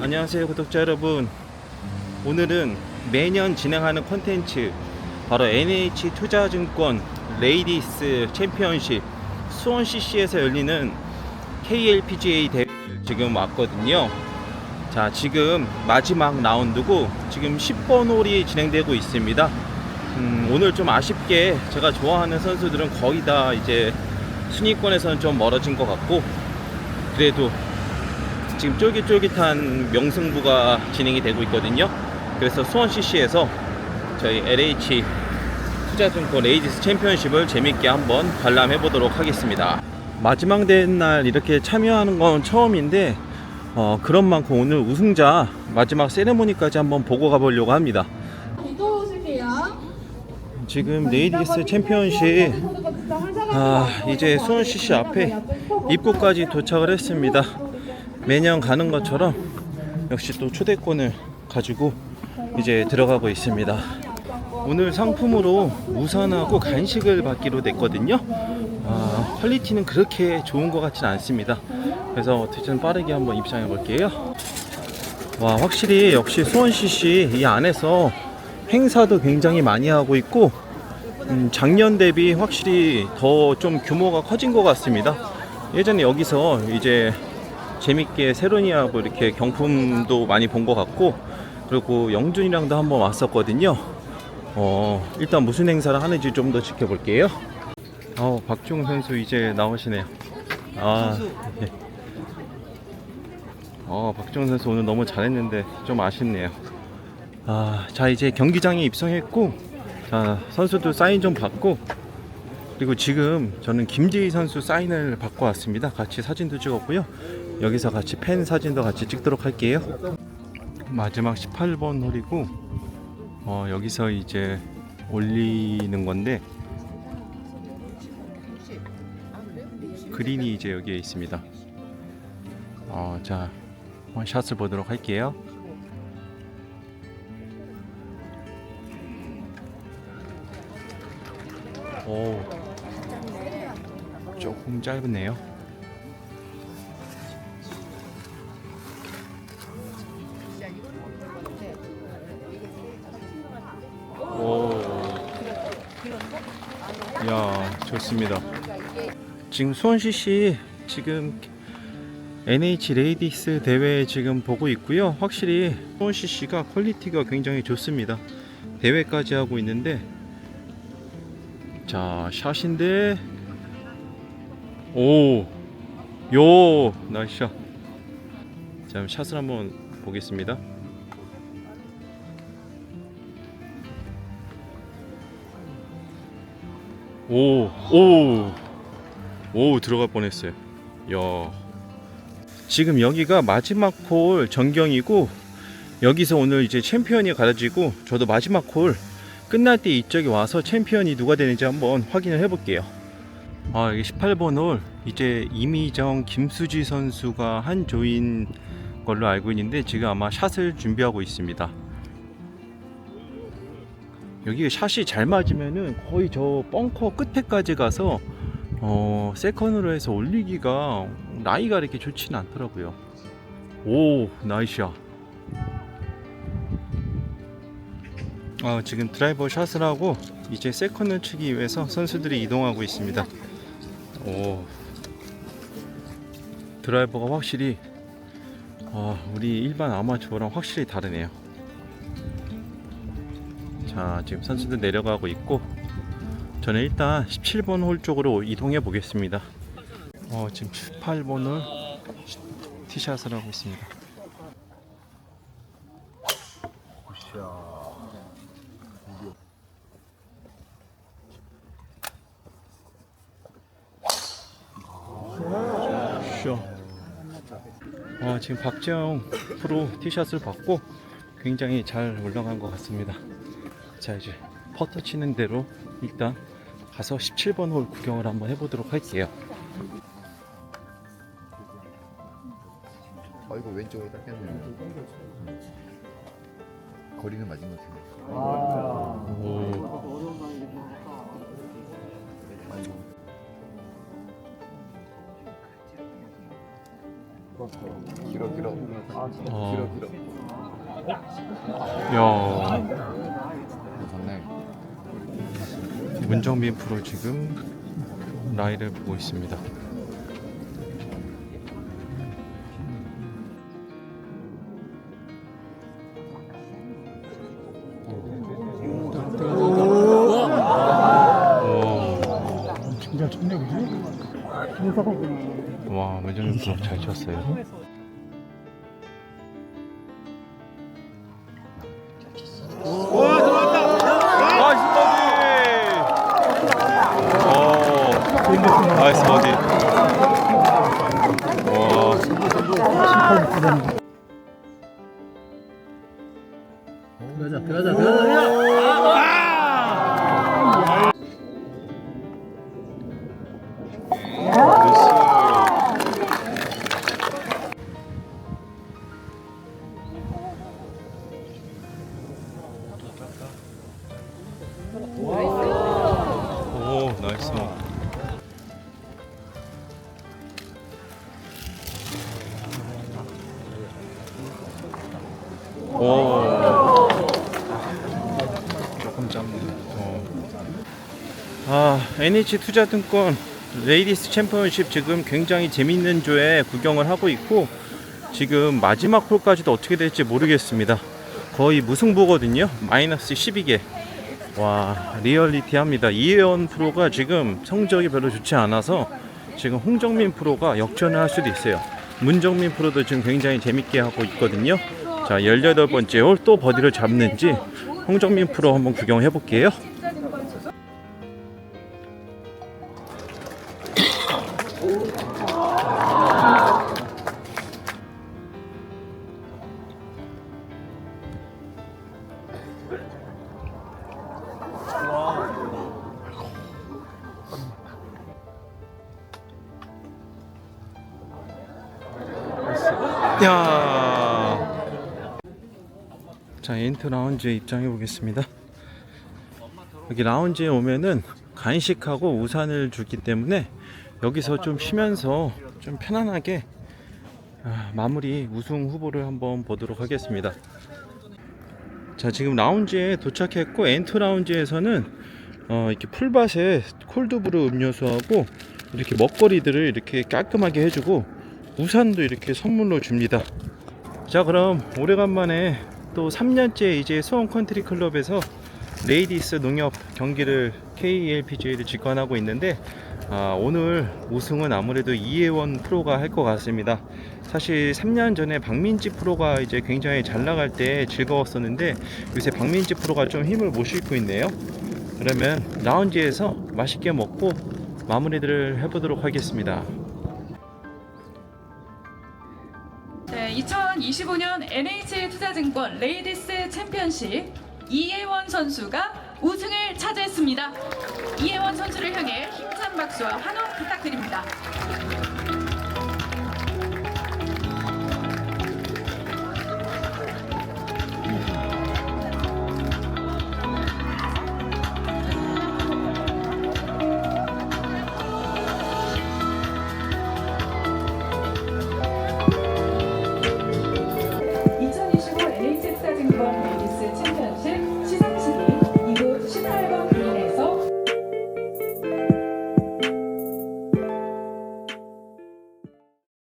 안녕하세요 구독자 여러분. 오늘은 매년 진행하는 콘텐츠 바로 NH 투자증권 레이디스 챔피언십 수원 CC에서 열리는 KLPGA 대회 지금 왔거든요 자 지금 마지막 라운드고 지금 10번 홀이 진행되고 있습니다 음, 오늘 좀 아쉽게 제가 좋아하는 선수들은 거의 다 이제 순위권에서는 좀 멀어진 것 같고 그래도 지금 쫄깃쫄깃한 명승부가 진행이 되고 있거든요. 그래서 수원 CC에서 저희 LH 투자증권 레이디스 챔피언십을 재밌게 한번 관람해 보도록 하겠습니다. 마지막 대회 날 이렇게 참여하는 건 처음인데 어, 그런 만큼 오늘 우승자 마지막 세레모니까지 한번 보고 가보려고 합니다. 지금 레이디스 챔피언십 아, 이제 수원 CC 앞에 입구까지 도착을 했습니다. 매년 가는 것처럼 역시 또 초대권을 가지고 이제 들어가고 있습니다. 오늘 상품으로 우산하고 간식을 받기로 됐거든요. 아, 퀄리티는 그렇게 좋은 것 같지는 않습니다. 그래서 어떻게 든 빠르게 한번 입장해 볼게요. 와, 확실히 역시 수원 CC 이 안에서 행사도 굉장히 많이 하고 있고 음, 작년 대비 확실히 더 좀 규모가 커진 것 같습니다. 예전에 여기서 이제 재밌게 세로니하고 이렇게 경품도 많이 본 것 같고 그리고 영준이랑도 한번 왔었거든요. 어, 일단 무슨 행사를 하는지 좀 더 지켜볼게요. 어, 박종 선수 이제 나오시네요. 아, 네. 어, 박종 선수 오늘 너무 잘했는데 좀 아쉽네요. 아, 자 이제 경기장에 입성했고, 자 선수들 사인 좀 받고, 그리고 지금 저는 김지희 선수 사인을 받고 왔습니다. 같이 사진도 찍었고요. 여기서 같이 팬 사진도 같이 찍도록 할게요. 마지막 18번 홀이고, 어, 여기서 이제 올리는 건데, 그린이 이제 여기에 있습니다. 어, 자, 샷을 보도록 할게요. 오, 조금 짧네요. 오, 야, 좋습니다. 지금 수원CC 지금 NH 레이디스 대회 지금 보고 있고요. 확실히 수원CC가 퀄리티가 굉장히 좋습니다. 대회까지 하고 있는데 자 샷인데 오요 나이스 샷. 자 샷을 한번 보겠습니다. 오 오 오 오, 들어갈 뻔했어요. 야 지금 여기가 마지막 홀 전경이고 여기서 오늘 이제 챔피언이 가려지고 저도 마지막 홀 끝날 때 이쪽에 와서 챔피언이 누가 되는지 한번 확인을 해볼게요. 아 여기 18번 홀 이제 이미정 김수지 선수가 한 조인 걸로 알고 있는데 지금 아마 샷을 준비하고 있습니다. 여기 샷이 잘 맞으면은 거의 저 벙커 끝에까지 가서 어 세컨으로 해서 올리기가 나이가 이렇게 좋지는 않더라고요. 오 나이스야. 아 지금 드라이버 샷을 하고 이제 세컨을 치기 위해서 선수들이 이동하고 있습니다. 오 드라이버가 확실히 아 우리 일반 아마추어랑 확실히 다르네요. 자 지금 선수들 내려가고 있고 저는 일단 17번 홀 쪽으로 이동해 보겠습니다. 어, 지금 18번 홀 티샷을 하고 있습니다. 쇼. 어, 지금 박재영 프로 티샷을 받고 굉장히 잘 올라간 것 같습니다. 자 이제 퍼터 치는 대로 일단 가서 17번 홀 구경을 한번 해보도록 할게요. 아 이거 왼쪽으로 닦였네. 거리는 맞은 것 같은데. 오. 길어 길어. 어. 길어 길어. 야. 좋네. 문정민 프로 지금 라이를 보고 있습니다. 진짜? 와, 문정민 프로 잘 쳤어요. 가자 가자 가자 아, NH 투자증권 레이디스 챔피언십 지금 굉장히 재밌는 조에 구경을 하고 있고 지금 마지막 홀까지도 어떻게 될지 모르겠습니다. 거의 무승부거든요. 마이너스 12개. 와, 리얼리티합니다. 이혜원 프로가 지금 성적이 별로 좋지 않아서 지금 홍정민 프로가 역전을 할 수도 있어요. 문정민 프로도 지금 굉장히 재밌게 하고 있거든요. 자, 18번째 홀 또 버디를 잡는지 홍정민 프로 한번 구경해 볼게요. 야. 자, 엔트 라운지에 입장해 보겠습니다. 여기 라운지에 오면은 간식하고 우산을 주기 때문에 여기서 좀 쉬면서 좀 편안하게 아, 마무리 우승 후보를 한번 보도록 하겠습니다. 자, 지금 라운지에 도착했고 엔트 라운지에서는 어, 이렇게 풀밭에 콜드브루 음료수하고 이렇게 먹거리들을 이렇게 깔끔하게 해주고 우산도 이렇게 선물로 줍니다. 자 그럼 오래간만에 또 3년째 이제 수원 컨트리 클럽에서 레이디스 농협 경기를 KLPGA를 직관하고 있는데 아, 오늘 우승은 아무래도 이혜원 프로가 할 것 같습니다. 사실 3년 전에 박민지 프로가 이제 굉장히 잘 나갈 때 즐거웠었는데 요새 박민지 프로가 좀 힘을 못 싣고 있네요. 그러면 라운지에서 맛있게 먹고 마무리들을 해보도록 하겠습니다. 2025년 NH 투자증권 레이디스 챔피언십 이혜원 선수가 우승을 차지했습니다. 이혜원 선수를 향해 힘찬 박수와 환호